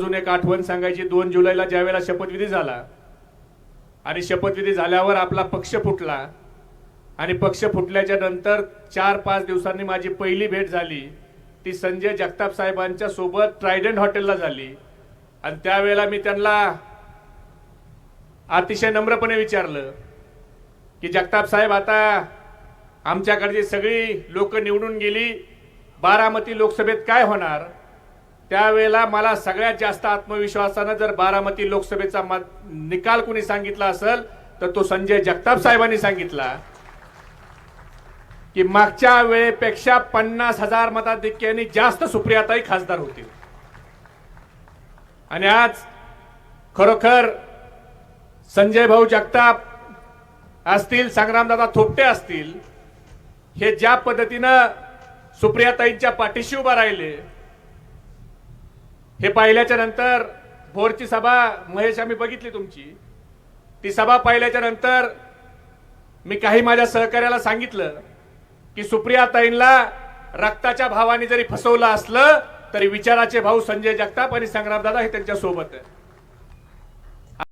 अजून एक आठवण सांगायची. दोन जुलैला ज्यावेळेला शपथविधी झाला आणि शपथविधी झाल्यावर आपला पक्ष फुटला आणि पक्ष फुटल्याच्या नंतर चार पाच दिवसांनी माझी पहिली भेट झाली. ती संजय जगताप साहेबांच्या सोबत ट्रायडंट हॉटेलला झाली. आणि त्यावेळेला मी त्यांना अतिशय नम्रपणे विचारलं की जगताप साहेब आता आमच्याकडची सगळी लोक निवडून गेली. बारामती लोकसभेत काय होणार? त्यावेळेला मला सगळ्यात जास्त आत्मविश्वासानं जर बारामती लोकसभेचा निकाल कुणी सांगितला असेल तर तो संजय जगताप साहेबांनी सांगितला. की मागच्या वेळेपेक्षा पन्नास हजार मताधिक्यांनी जास्त सुप्रियाताई खासदार होतील आणि आज खरोखर संजय भाऊ जगताप असतील संग्रामदादा थोपटे असतील हे ज्या पद्धतीनं सुप्रियाताईंच्या पाठीशी उभा राहिले हे पाहिल्याच्या नंतर भोरची सभा महेश आम्ही बघितली तुमची. ती सभा पाहिल्याच्या नंतर मी काही माझ्या सहकार्याला सांगितलं की सुप्रिया ताईंला रक्ताच्या भावाने जरी फसवलं असलं तरी विचाराचे भाऊ संजय जगताप आणि संग्रामदादा हे त्यांच्यासोबत आहे